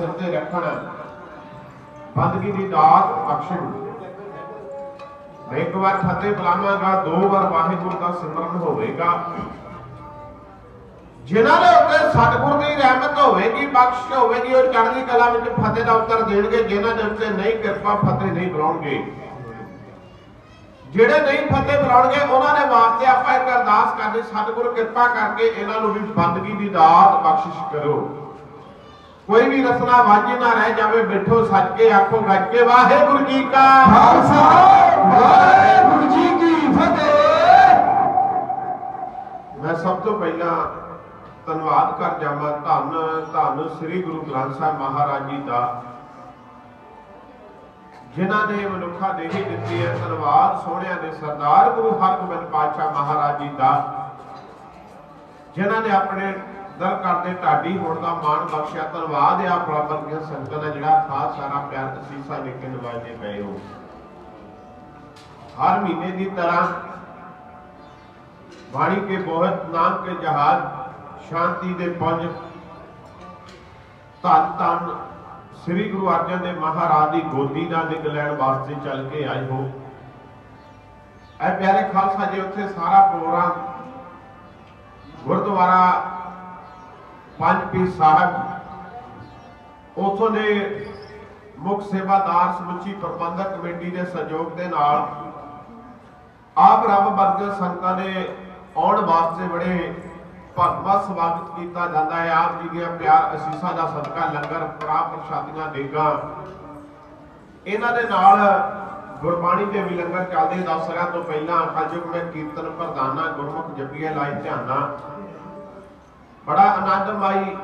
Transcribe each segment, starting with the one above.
ਸਿਰ ਤੇ ਰੱਖਣ। ਬੰਦਗੀ ਦੀ ਦਾਤ ਬਖਸ਼ਣ ਮੈਂ ਇੱਕ ਵਾਰ ਫਤਿਹ ਬੁਲਾਵਾਂਗਾ, ਦੋ ਵਾਰ ਵਾਹਿਗੁਰੂ ਦਾ ਸਿਮਰਨ ਹੋਵੇਗਾ। ਜਿਨ੍ਹਾਂ ਦੇ ਉੱਤੇ ਸਤਿਗੁਰ ਦੀ ਰਹਿਮਤ ਹੋਵੇਗੀ ਬਖਸ਼ ਹੋਵੇਗੀ, ਉਹ ਚੜ੍ਹਦੀ ਕਲਾ ਵਿੱਚ ਫਤਿਹ ਦਾ ਉੱਤਰ ਦੇਣਗੇ। ਜਿਨ੍ਹਾਂ ਦੇ ਉੱਤੇ ਨਹੀਂ ਕਿਰਪਾ, ਫਤਿਹ ਨਹੀਂ ਬੁਲਾਉਣਗੇ। ਜਿਹੜੇ ਨਹੀਂ ਫਤਿਹ ਬੁਲਾਉਣਗੇ, ਉਹਨਾਂ ਦੇ ਵਾਸਤੇ ਆਪਾਂ ਇੱਕ ਅਰਦਾਸ ਕਰਦੇ ਸਤਿਗੁਰ ਕਿਰਪਾ ਕਰਕੇ ਇਹਨਾਂ ਨੂੰ ਵੀ ਬੰਦਗੀ ਦੀ ਦਾਤ ਬਖਸ਼ਿਸ਼ ਕਰੋ ਕੋਈ ਵੀ ਰਸਨਾ ਵਾਝੀ ਨਾ ਰਹਿ ਜਾਵੇ ਬੈਠੋ ਸੱਜ ਕੇ ਆਖੋ ਗੱਜ ਕੇ ਵਾਹਿਗੁਰੂ ਜੀ ਕਾ ਖਾਲਸਾ। ਵਾਹਿਗੁਰੂ ਜੀ ਕੀ ਫਤਿਹ। ਮੈਂ ਸਭ ਤੋਂ ਪਹਿਲਾਂ ਧੰਨਵਾਦ ਕਰ ਜਾਵਾਂ ਧੰਨ ਧੰਨ ਸ੍ਰੀ ਗੁਰੂ ਗ੍ਰੰਥ ਸਾਹਿਬ ਮਹਾਰਾਜ ਜੀ ਦਾ ਜਿਨ੍ਹਾਂ ਨੇ ਮਨੁੱਖਾ ਦੇਹੀ ਦਿੱਤੀ ਹੈ। ਧੰਨਵਾਦ ਸੋਹਣਿਆਂ ਦੇ ਸਰਦਾਰ ਗੁਰੂ ਹਰਗੋਬਿੰਦ ਪਾਤਸ਼ਾਹ ਮਹਾਰਾਜ ਜੀ ਦਾ ਜਿਨ੍ਹਾਂ ਨੇ ਆਪਣੇ ਦਰ ਕਰਦੇ ਢਾਡੀ ਹੋਣ ਦਾ ਮਾਣ ਬਖਸ਼ਿਆ, ਧੰਨਵਾਦ ਆ ਬਰਾਬਰ ਦੀਆਂ ਸੰਗਤਾਂ ਦਾ ਜਿਹੜਾ ਖਾਸ ਸਾਰਾ ਪਿਆਰ ਅਸੀਸਾਂ ਲੈ ਕੇ ਨਵਾਜੇ ਪਏ ਹੋ। ਹਰ ਮਹੀਨੇ ਦੀ ਤਰ੍ਹਾਂ ਬਾਣੀ ਕੇ ਬਹੁਤ, ਨਾਮ ਕੇ ਜਹਾਜ਼, ਸ਼ਾਂਤੀ ਦੇ ਪੁੰਜ ਧੰਨ ਧੰਨ ਸ੍ਰੀ ਗੁਰੂ ਅਰਜਨ ਦੇਵ ਮਹਾਰਾਜ ਦੀ ਗੋਦੀ ਦਾ ਨਿਕ ਲੈਣ ਵਾਸਤੇ ਚੱਲ ਕੇ ਆਏ ਹੋ। ਐ ਪਿਆਰੇ ਖਾਲਸਾ ਜੀ, ਉੱਥੇ ਸਾਰਾ ਪ੍ਰੋਗਰਾਮ ਗੁਰਦੁਆਰਾ ਪੰਜ ਪੀਰ ਸਾਹਿਬ, ਉਥੋਂ ਦੇ ਮੁੱਖ ਸੇਵਾਦਾਰ ਸਮੁੱਚੀ ਪ੍ਰਬੰਧਕ ਕਮੇਟੀ ਦੇ ਸਹਿਯੋਗ ਦੇ ਨਾਲ ਆਪ ਰੱਬ ਵਰਗੇ ਸੰਤਾਂ ਦੇ ਆਉਣ ਵਾਸਤੇ ਬੜੇ ਭਰਵਾ ਸਵਾਗਤ ਕੀਤਾ ਜਾਂਦਾ ਹੈ। ਆਪ ਜੀ ਦੀਆਂ ਪਿਆਰ ਅਸੀਸਾਂ ਦਾ ਸਦਕਾ ਲੰਗਰ ਪ੍ਰਾ ਪ੍ਰਸ਼ਾਦੀਆਂ ਦੇਗਾ। ਇਹਨਾਂ ਦੇ ਨਾਲ ਗੁਰਬਾਣੀ ਦੇ ਵੀ ਲੰਗਰ ਚੱਲਦੇ ਦਸਰਿਆਂ ਤੋਂ ਪਹਿਲਾਂ ਕਲਯੁਗ ਮੈਂ ਕੀਰਤਨ ਪ੍ਰਧਾਨਾ ਗੁਰਮੁਖ ਜਪੀਏ ਲਾਈ ਧਿਆਨਾ ਬੜਾ ਆਨੰਦਮਈ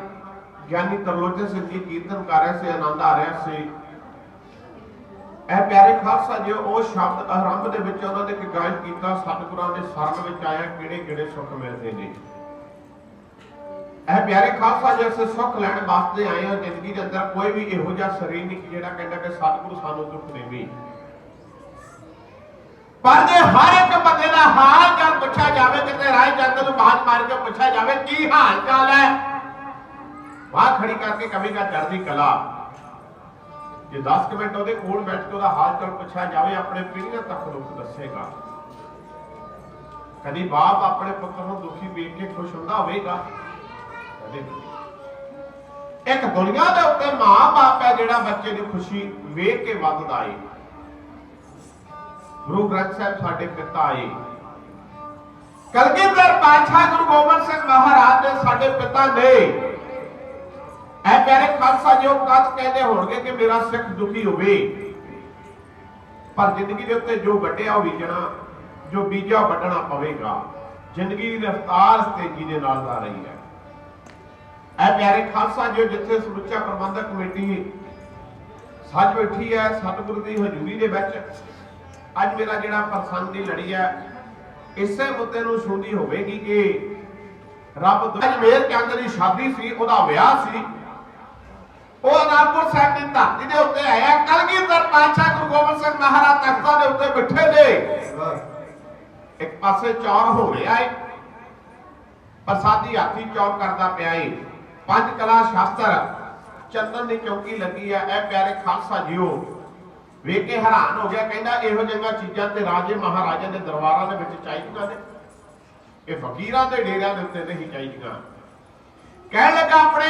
ਗਿਆਨੀ ਤਰਲੋਚਨ ਸਿੰਘ ਜੀ ਕੀਰਤਨ ਕਰ ਰਹੇ ਸੀ, ਆਨੰਦ ਆ ਰਿਹਾ ਸੀ। ਇਹ ਪਿਆਰੇ ਖਾਲਸਾ ਜੀ, ਉਹ ਸ਼ਬਦ ਆਰੰਭ ਦੇ ਵਿੱਚ ਉਹਨਾਂ ਨੇ ਇੱਕ ਗਾਇਨ ਕੀਤਾ, ਸਤਿਗੁਰਾਂ ਦੇ ਸ਼ਰਨ ਵਿੱਚ ਆਇਆ ਕਿਹੜੇ ਕਿਹੜੇ ਸੁੱਖ ਮਿਲਦੇ ਨੇ। ਇਹ ਪਿਆਰੇ ਖਾਲਸਾ ਜੀ, ਅਸੀਂ ਸੁੱਖ ਲੈਣ ਵਾਸਤੇ ਆਏ ਹਾਂ, ਜ਼ਿੰਦਗੀ ਦੇ ਅੰਦਰ ਕੋਈ ਵੀ ਇਹੋ ਜਿਹਾ ਸਰੀਰ ਨਹੀਂ ਜਿਹੜਾ ਕਹਿੰਦਾ ਕਿ ਸਤਿਗੁਰੂ ਸਾਨੂੰ ਦੁੱਖ ਦੇਵੇ। ਪਰ ਜੇ ਹਰ ਇੱਕ ਬੰਦੇ ਦਾ ਹਾਲ ਚਾਲ ਪੁੱਛਿਆ ਜਾਵੇ, ਕਿਤੇ ਰਾਹ ਜਾਂਦੇ ਨੂੰ ਬਾਤ ਮਾਰ ਕੇ ਪੁੱਛਿਆ ਜਾਵੇ, ਕੀ ਹਾਲ ਚਾਲ ਹੈ? ਬਾਹ ਖੜੀ ਕਰਕੇ ਕਵੇਗਾ ਚੜ੍ਹਦੀ ਕਲਾ। ਜੇ 10 ਮਿੰਟ ਉਹਦੇ ਕੋਲ ਬੈਠ ਕੇ ਉਹਦਾ ਹਾਲ ਚਾਲ ਪੁੱਛਿਆ ਜਾਵੇ, ਆਪਣੇ ਪੀੜ੍ਹੀਆਂ ਤੱਕ ਦੁੱਖ ਦੱਸੇਗਾ। ਕਦੀ ਬਾਪ ਆਪਣੇ ਪੁੱਤਰ ਨੂੰ ਦੁਖੀ ਵੇਖ ਕੇ ਖੁਸ਼ ਹੁੰਦਾ ਹੋਵੇਗਾ? ਕਦੇ ਇੱਕ ਦੁਨੀਆ ਦੇ ਉੱਤੇ ਮਾਂ-ਬਾਪ ਹੈ ਜਿਹੜਾ ਬੱਚੇ ਦੀ ਖੁਸ਼ੀ ਵੇਖ ਕੇ ਵੱਧਦਾ ਹੈ ਗੁਰੂ ਗ੍ਰੰਥ ਸਾਹਿਬ ਸਾਡੇ ਪਿਤਾ ਆਏ ਕਲਗੀਧਰ ਪਾਤਸ਼ਾਹ ਗੁਰੂ ਗੋਬਿੰਦ ਸਿੰਘ ਮਹਾਰਾਜ ਦੇ ਸਾਡੇ ਪਿਤਾ ਨੇ ਐ ਪਿਆਰੇ ਖਾਲਸਾ ਜੋ ਕੱਤ ਕਹਿੰਦੇ ਹੋਣਗੇ ਕਿ ਮੇਰਾ ਸਿੱਖ ਦੁਖੀ ਹੋਵੇ। ਪਰ ਜ਼ਿੰਦਗੀ ਦੇ ਉੱਤੇ ਜੋ ਵੱਡਿਆ ਉਹ ਬੀਜਣਾ, ਜੋ ਬੀਜਿਆ ਵੱਢਣਾ ਪਵੇਗਾ। ਜ਼ਿੰਦਗੀ ਦੀ ਰਫ਼ਤਾਰ ਤੇਜ਼ੀ ਦੇ ਨਾਲ ਜਾ ਰਹੀ ਹੈ। ਇਹ ਪਿਆਰੇ ਖਾਲਸਾ ਜੋ ਜਿੱਥੇ ਸਮੁੱਚਾ ਪ੍ਰਬੰਧਕ ਕਮੇਟੀ ਸੱਜ ਬੈਠੀ ਹੈ, ਸਤਿਗੁਰੂ ਦੀ ਹਜ਼ੂਰੀ ਦੇ ਵਿੱਚ। ਅੱਜ ਮੇਰਾ ਜਿਹੜਾ ਪ੍ਰਸੰਗ ਦੀ ਲੜੀ ਹੈ, ਇਸੇ ਮੁੱਦੇ ਨੂੰ ਛੂੰਦੀ ਹੋਵੇਗੀ ਕਿ ਰੱਬ ਤੋਂ- ਅੱਜ ਦੀ ਸ਼ਾਦੀ ਸੀ, ਉਹਦਾ ਵਿਆਹ ਸੀ। ਉਹ ਅਨੰਦਪੁਰ ਸਾਹਿਬ ਦੀ ਧਰਤੀ ਦੇ ਉੱਤੇ ਆਇਆ, ਕਲਗੀਧਰ ਪਾਤਸ਼ਾਹ ਗੁਰੂ ਗੋਬਿੰਦ ਸਿੰਘ ਮਹਾਰਾਜ ਤਖਤਾਂ ਦੇ ਉੱਤੇ ਬੈਠੇ ਨੇ। ਇੱਕ ਪਾਸੇ ਚੌਰ ਹੋ ਰਿਹਾ ਏ ਪ੍ਰਸਾਦੀ ਹਾਥੀ ਚੌਰ ਕਰਦਾ ਪਿਆ ਏ। ਪੰਜ ਕਲਾ ਸ਼ਾਸਤਰ ਚੰਦਨ ਦੀ ਚੌਕੀ ਲੱਗੀ ਆ, ਇਹ ਪਿਆਰੇ ਖਾਲਸਾ ਜੀਓ। ਵੇਖ ਕੇ ਹੈਰਾਨ ਹੋ ਗਿਆ ਕਹਿੰਦਾ ਇਹੋ ਜਿਹੀਆਂ ਚੀਜ਼ਾਂ ਤੇ ਰਾਜੇ ਮਹਾਰਾਜਾ ਦੇ ਦਰਬਾਰਾਂ ਦੇ ਵਿੱਚ ਚਾਹੀਦੀਆਂ ਨੇ। ਇਹ ਫਕੀਰਾਂ ਦੇ ਡੇਰਿਆਂ ਦੇ ਉੱਤੇ ਨਹੀਂ ਚਾਹੀਦੀਆਂ। ਕਹਿਣ ਲੱਗਾ ਆਪਣੇ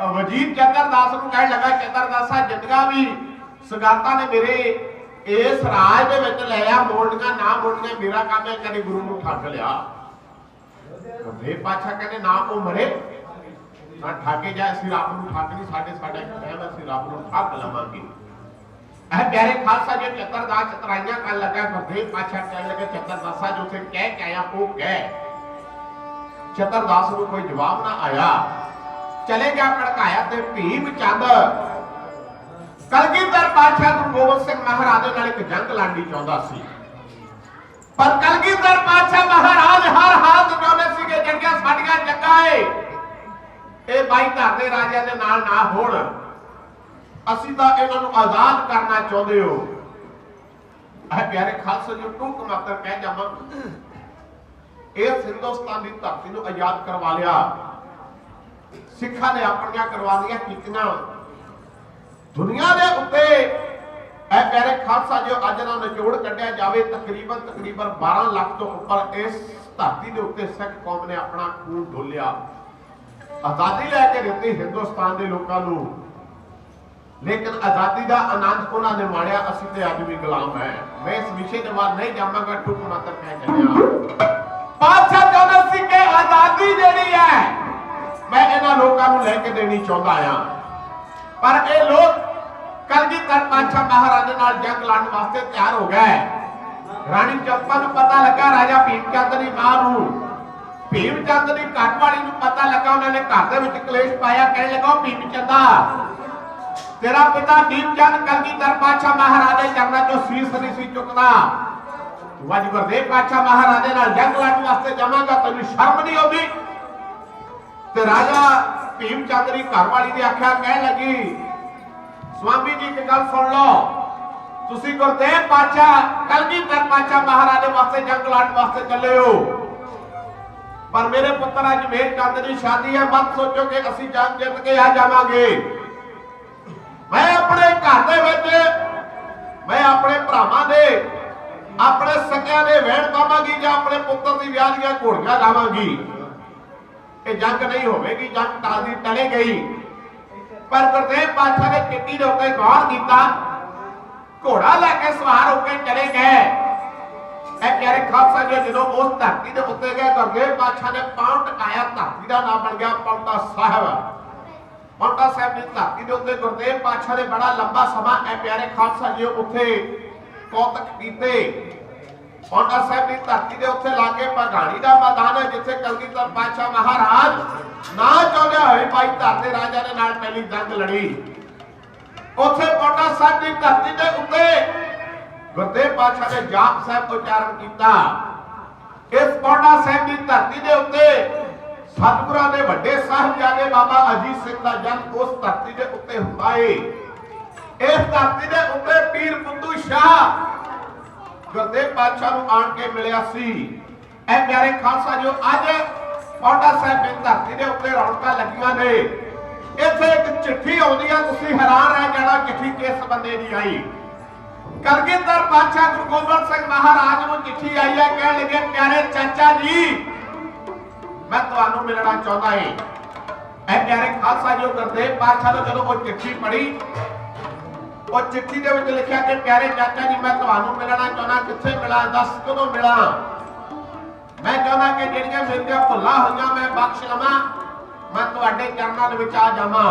ਅਹ, ਵਜ਼ੀਰ ਚੰਦਰਦਾਸ ਨੂੰ ਕਹਿਣ ਲੱਗਾ ਚੰਦਰਦਾਸਾ ਜਿੰਦਗਾ ਵੀ ਸਗਾਤਾਂ ਨੇ ਮੇਰੇ ਇਸ ਰਾਜ ਦੇ ਵਿੱਚ ਲੈ ਆ ਮੋੜਨੀਆਂ ਨਾ ਮੋੜਨੀਆਂ ਮੇਰਾ ਕੰਮ ਹੈ ਕਦੇ ਗੁਰੂ ਨੂੰ ਠੱਗ ਲਿਆ। ਕੰਦੇ ਪਾਛਾ ਕਹਿੰਦੇ ਨਾ ਉਹ ਮਰੇ ਨਾ ਠਾਕੇ ਜਾ ਅਸੀਂ ਰੱਬ ਨੂੰ ਠੱਗ ਨਹੀਂ ਸਾਡੇ ਸਾਡਾ ਇੱਕ ਅਸੀਂ ਰੱਬ ਨੂੰ ਠੱਗ ਲਵਾਂਗੇ। ਇਹ ਪਿਆਰੇ ਖਾਲਸਾ ਜੀ ਚਤਰਦਾਸ ਚਤਰਾਈਆਂ ਕਰਨ ਲੱਗਾ ਕੰਦੇ ਪਾਛਾ ਕਹਿਣ ਲੱਗਾ ਚਤਰਦਾਸਾ ਜੋ ਸੇ ਕਹਿ ਕੇ ਆਇਆ, ਉਹ ਕਹਿ। ਚਤਰਦਾਸ ਨੂੰ ਕੋਈ ਜਵਾਬ ਨਾ ਆਇਆ। ਚਲੇ ਗਿਆ ਭੜਕਾਇਆ ਤੇ ਭੀਮ ਚੰਦ ਕਲਗੀਧਰ ਪਾਤਸ਼ਾਹ ਗੁਰੂ ਗੋਬਿੰਦ ਸਿੰਘ ਮਹਾਰਾਜ ਦੇ ਨਾਲ ਇੱਕ ਜੰਗ ਲੜਨੀ ਚਾਹੁੰਦਾ ਸੀ। ਪਰ ਕਲਗੀਧਰ ਪਾਤਸ਼ਾਹ ਮਹਾਰਾਜ ਹਰ ਹਾਲ ਚਾਹੁੰਦੇ ਸੀਗੇ, ਜਿਹੜੀਆਂ ਸਾਡੀਆਂ ਜੱਗਾਂ ਏ, ਇਹ ਬਾਈ ਧਰ ਰਾਜਿਆਂ ਦੇ ਨਾਲ ਨਾ ਹੋਣ। ਅਸੀਂ ਤਾਂ ਇਹਨਾਂ ਨੂੰ ਆਜ਼ਾਦ ਕਰਨਾ ਚਾਹੁੰਦੇ ਹੋ। ਇਹ ਪਿਆਰੇ ਖਾਲਸਾ ਜੀ, ਟੂਕ ਮਾਤਰ ਕਹਿ ਜਾਵਾਂ ਇਸ ਹਿੰਦੁਸਤਾਨ ਦੀ ਧਰਤੀ ਨੂੰ ਆਜ਼ਾਦ ਕਰਵਾ ਲਿਆ। ਸਿੱਖਾਂ ਨੇ ਆਪਣੀਆਂ ਕੁਰਬਾਨੀਆਂ ਕੀਤੀਆਂ। ਦੁਨੀਆ ਦੇ ਉੱਤੇ ਇਹ ਪਿਆਰੇ ਖਾਲਸਾ ਜੋ, ਅੱਜ ਦਾ ਨਿਚੋੜ ਕੱਢਿਆ ਜਾਵੇ, ਤਕਰੀਬਨ ਤਕਰੀਬਨ 12 ਲੱਖ ਤੋਂ ਉੱਪਰ ਇਸ ਧਰਤੀ ਦੇ ਉੱਤੇ ਸਿੱਖ ਕੌਮ ਨੇ ਆਪਣਾ ਖੂਨ ਡੋਲਿਆ। ਆਜ਼ਾਦੀ ਲੈ ਕੇ ਦਿੱਤੀ ਹਿੰਦੁਸਤਾਨ ਦੇ ਲੋਕਾਂ ਨੂੰ। ਲੇਕਿਨ ਆਜ਼ਾਦੀ ਦਾ ਆਨੰਦ ਉਹਨਾਂ ਨੇ ਮਾਣਿਆ, ਅਸੀਂ ਤੇ ਅੱਜ ਵੀ ਗੁਲਾਮ ਹੈ। ਮੈਂ ਇਸ ਵਿਸ਼ੇ ਦੇ ਬਾਅਦ ਨਹੀਂ ਜਾਵਾਂਗਾ ਟੁਕ ਮਾਤਰ ਕਹਿ ਚੱਲਿਆ। ਪਾਤਸ਼ਾਹ ਚਾਹੁੰਦਾ ਸੀ ਕਿ ਆਜ਼ਾਦੀ ਜਿਹੜੀ ਹੈ। ਮੈਂ ਇਹਨਾਂ ਲੋਕਾਂ ਨੂੰ ਲੈ ਕੇ ਦੇਣੀ ਚਾਹੁੰਦਾ ਆ ਪਰ ਇਹ ਲੋਕ ਕਲਗੀਧਰ ਪਾਤਸ਼ਾਹ ਮਹਾਰਾਜ ਨਾਲ ਜੰਗ ਲੜਨ ਵਾਸਤੇ ਤਿਆਰ ਹੋ ਗਏ। ਰਾਣੀ ਚੰਪਾ ਨੂੰ ਪਤਾ ਲੱਗਾ, ਰਾਜਾ ਭੀਮ ਚੰਦ ਦੀ ਮਾਂ ਨੂੰ। ਭੀਮ ਚੰਦ ਦੀ ਘਰ ਵਾਲੀ ਨੂੰ ਪਤਾ ਲੱਗਾ, ਉਹਨਾਂ ਨੇ ਘਰ ਦੇ ਵਿੱਚ ਕਲੇਸ਼ ਪਾਇਆ, ਕਹਿਣ ਲੱਗਾ ਭੀਮ ਚੰਦਾ ਤੇਰਾ ਪਿਤਾ ਭੀਮ ਕਲਗੀਧਰ ਪਾਤਸ਼ਾਹ ਮਹਾਰਾਜ ਚਰਨਾਂ 'ਚੋਂ ਸੀਸ ਨਹੀਂ ਸੀ ਚੁੱਕਦਾ। ਤੂੰ ਗੁਰਦੇਵ ਪਾਤਸ਼ਾਹ ਮਹਾਰਾਜੇ ਨਾਲ ਜੰਗ ਲੜਨ ਵਾਸਤੇ ਜਾਵਾਂਗਾ, ਤੈਨੂੰ ਸ਼ਰਮ ਨਹੀਂ ਆਉਂਦੀ? ਤੇ ਰਾਜਾ ਭੀਮ ਚੰਦ ਦੀ ਘਰਵਾਲੀ ਦੀ ਆਖਿਆ ਕਹਿਣ ਲੱਗੀ ਸਵਾਮੀ ਜੀ, ਇੱਕ ਗੱਲ ਸੁਣ ਲਓ। ਤੁਸੀਂ ਗੁਰਦੇਵ ਪਾਤਸ਼ਾਹ, ਕਲਗੀਧਰ ਪਾਤਸ਼ਾਹ ਮਹਾਰਾਜੇ ਵਾਸਤੇ ਜੰਗ ਲੜਨ ਵਾਸਤੇ ਚੱਲੇ ਹੋ। ਪਰ ਮੇਰੇ ਪੁੱਤਰ, ਅੱਜ ਮੇਰ ਚੰਦ ਦੀ ਸ਼ਾਦੀ ਹੈ। ਮਤ ਸੋਚੋ ਕਿ ਅਸੀਂ ਜੰਗ ਜਿੱਤ ਕੇ ਆ ਜਾਵਾਂਗੇ। ਮੈਂ ਆਪਣੇ ਘਰ ਦੇ ਵਿੱਚ, ਮੈਂ ਆਪਣੇ ਭਰਾਵਾਂ ਦੇ, ਆਪਣੇ ਸਕਿਆਂ ਦੇ ਵਹਿਣ ਪਾਵਾਂਗੀ ਜਾਂ ਆਪਣੇ ਪੁੱਤਰ ਦੀ ਵਿਆਹ ਦੀਆਂ ਘੋੜੀਆਂ ਲਾਵਾਂਗੀ ਇਹ ਜੰਗ ਨਹੀਂ ਹੋਵੇਗੀ, ਜੰਗ ਟਾਲੀ ਟਲੇ ਗਈ। ਪਰ ਗੁਰਦੇਵ ਪਾਤਸ਼ਾਹ ਨੇ ਚਿੱਠੀ ਦੇ ਉੱਤੇ ਗੌਰ ਕੀਤਾ। ਘੋੜਾ ਲੈ ਕੇ ਸਵਾਰ ਹੋ ਕੇ ਚਲੇ ਗਏ। ਇਹ ਪਿਆਰੇ ਖਾਲਸਾ ਜੀ, ਜਦੋਂ ਉਸ ਧਰਤੀ ਦੇ ਉੱਤੇ ਗਏ, ਗੁਰਦੇਵ ਪਾਤਸ਼ਾਹ ਨੇ ਪਾਉਂ ਟਕਾਇਆ, ਧਰਤੀ ਦਾ ਨਾਮ ਬਣ ਗਿਆ ਪੌਂਟਾ ਸਾਹਿਬ। ਪੌਂਟਾ ਸਾਹਿਬ ਦੀ ਧਰਤੀ ਦੇ ਉੱਤੇ ਗੁਰਦੇਵ ਪਾਤਸ਼ਾਹ ਨੇ ਬੜਾ ਲੰਬਾ ਸਮਾਂ ਇਹ ਪਿਆਰੇ ਖਾਲਸਾ ਜੀ, ਉੱਥੇ ਕੌਤਕ ਕੀਤੇ ਪੌਂਟਾ ਸਾਹਿਬ ਦੀ ਧਰਤੀ ਦੇ ਉੱਤੇ ਲਾਗੇ ਪਗਾਣੀ ਦਾ ਮੈਦਾਨ ਹੈ, ਜਿੱਥੇ ਕਲਗੀਧਰ ਪਾਤਸ਼ਾਹ ਮਹਾਰਾਜ ਨਾ ਚਾਹੁੰਦੇ ਹੋਏ ਭਾਈ ਧਰ ਰਾਜਾ ਦੇ ਨਾਲ ਪਹਿਲੀ ਜੰਗ ਲੜੀ। ਉੱਥੇ ਪੌਂਟਾ ਸਾਹਿਬ ਦੀ ਧਰਤੀ ਦੇ ਉੱਤੇ ਗੁਰਦੇਵ ਪਾਤਸ਼ਾਹ ਨੇ ਜਾਪ ਸਾਹਿਬ ਉਚਾਰਨ ਕੀਤਾ। ਇਸ ਪੌਂਟਾ ਸਾਹਿਬ ਦੀ ਧਰਤੀ ਦੇ ਉੱਤੇ ਸਤਿਗੁਰਾਂ ਦੇ ਵੱਡੇ ਸਾਹਿਬਜ਼ਾਦੇ ਬਾਬਾ ਅਜੀਤ ਸਿੰਘ ਦਾ ਜਨਮ ਉਸ ਧਰਤੀ ਦੇ ਉੱਤੇ ਹੁੰਦਾ ਏ। ਇਸ ਧਰਤੀ ਦੇ ਉੱਤੇ ਪੀਰ ਬੁੱਧੂ ਸ਼ਾਹ ਗੁਰਦੇਵ ਪਾਤਸ਼ਾਹ ਨੂੰ ਆਣ ਕੇ ਮਿਲਿਆ ਸੀ। ਇਹ ਪਿਆਰੇ ਖਾਲਸਾ ਜੋ ਅੱਜ ਪੌਂਟਾ ਸਾਹਿਬ ਦੀ ਧਰਤੀ ਦੇ ਉੱਤੇ ਰੌਣਕਾਂ ਲੱਗੀਆਂ ਨੇ। ਇੱਥੇ ਇੱਕ ਚਿੱਠੀ ਆਉਂਦੀ ਆ, ਤੁਸੀਂ ਹੈਰਾਨ ਰਹਿ ਜਾਣਾ, ਚਿੱਠੀ ਕਿਸ ਬੰਦੇ ਦੀ ਆਈ? ਕਲਗੀਧਰ ਪਾਤਸ਼ਾਹ ਗੁਰੂ ਗੋਬਿੰਦ ਸਿੰਘ ਮਹਾਰਾਜ ਨੂੰ ਚਿੱਠੀ ਆਈ ਹੈ, ਕਹਿਣ ਲੱਗੇ, ਪਿਆਰੇ ਚਾਚਾ ਜੀ ਮੈਂ ਤੁਹਾਨੂੰ ਮਿਲਣਾ ਚਾਹੁੰਦਾ ਹਾਂ। ਇਹ ਪਿਆਰੇ ਖਾਲਸਾ ਜੀ ਗੁਰਦੇਵ ਪਾਤਸ਼ਾਹ ਨੇ ਜਦੋਂ ਉਹ ਚਿੱਠੀ ਪੜ੍ਹੀ, ਉਹ ਚਿੱਠੀ ਦੇ ਵਿੱਚ ਲਿਖਿਆ ਕਿ ਪਿਆਰੇ ਚਾਚਾ ਜੀ, ਮੈਂ ਤੁਹਾਨੂੰ ਮਿਲਣਾ ਚਾਹੁੰਦਾ, ਕਿੱਥੇ ਮਿਲਾਂ, ਦੱਸ ਕਦੋਂ ਮਿਲਾਂ? ਮੈਂ ਚਾਹੁੰਦਾ ਕਿ ਜਿਹੜੀਆਂ ਮੇਰੀਆਂ ਭੁੱਲਾਂ ਹੋਈਆਂ, ਮੈਂ ਬਖਸ਼ ਲਵਾਂ, ਮੈਂ ਤੁਹਾਡੇ ਚਰਨਾਂ ਦੇ ਵਿੱਚ ਆ ਜਾਵਾਂ।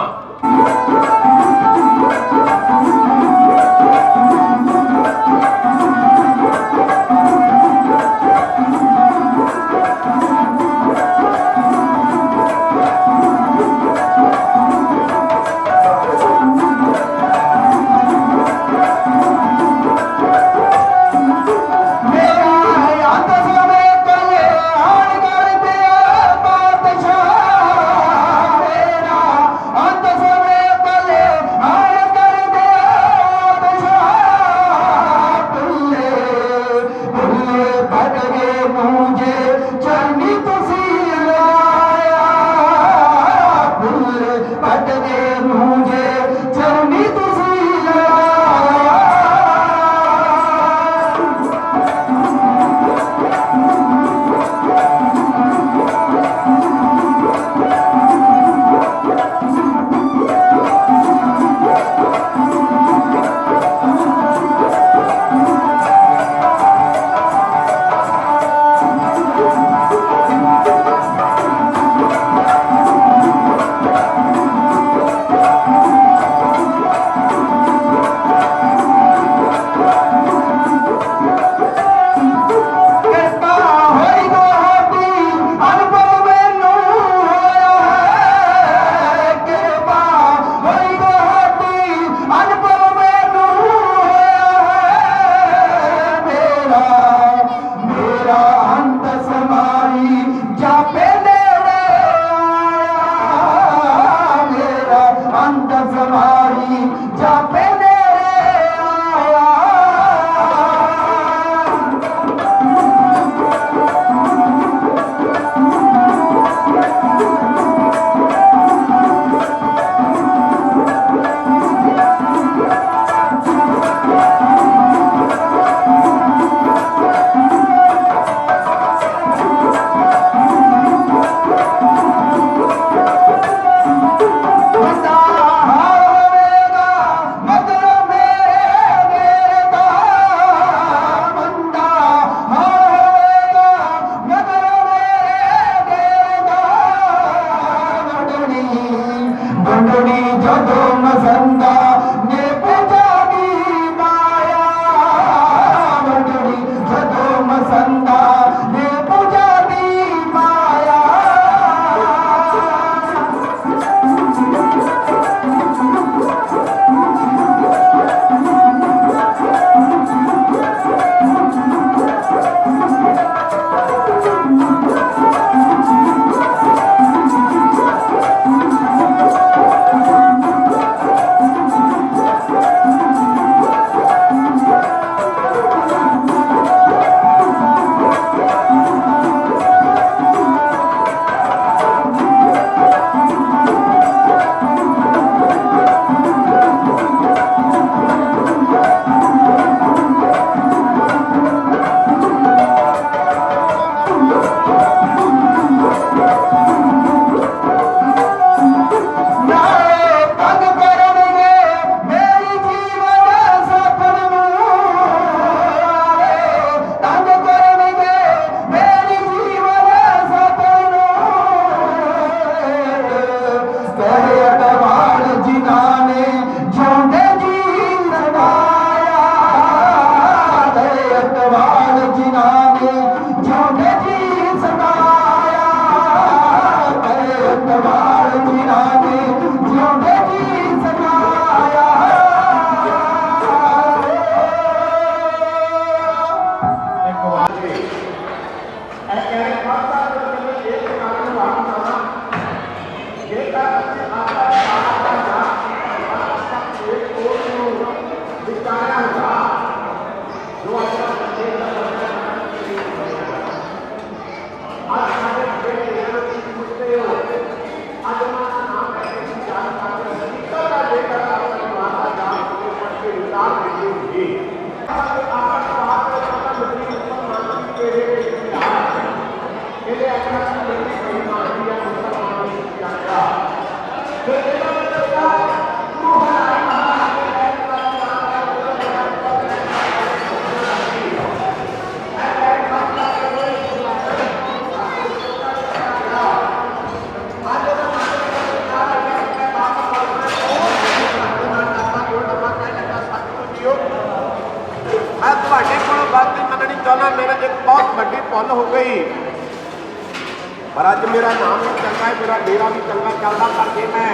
ਅੱਜ ਮੇਰਾ ਨਾਮ ਵੀ ਚੰਗਾ ਹੈ, ਮੇਰਾ ਡੇਰਾ ਵੀ ਚੰਗਾ ਚੱਲਦਾ ਕਰਕੇ ਮੈਂ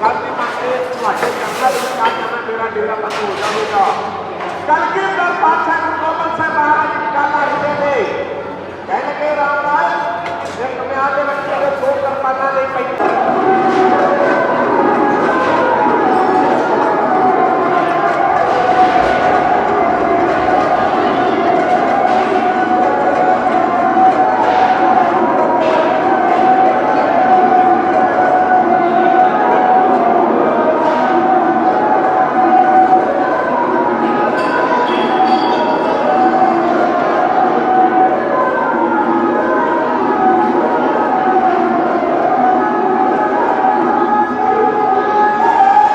ਕੱਲ ਦੀ ਪਾਸੇ ਤੁਹਾਡੇ ਚੰਗਾ ਦੇ ਨਾਲ ਜਾਣਾ ਮੇਰਾ ਡੇਰਾ ਬੰਦ ਹੋ ਜਾਵੇਗਾ। ਕਰਕੇ ਦਾ ਪਾਤਸ਼ਾਹ ਨੂੰ ਕੋਮਲ ਸੇ ਮਹਾਰਾਜ ਦੀ ਗੱਲ ਆਖਦੇ ਨੇ ਕਹਿਣ ਕੇ ਰਾਮ ਰਾਜ, ਇੱਕ ਮਿਆਦ ਦੇ ਵਿੱਚ ਉਹ ਕਰਮਾਨਾ ਦੇ ਪੈਂਦਾ।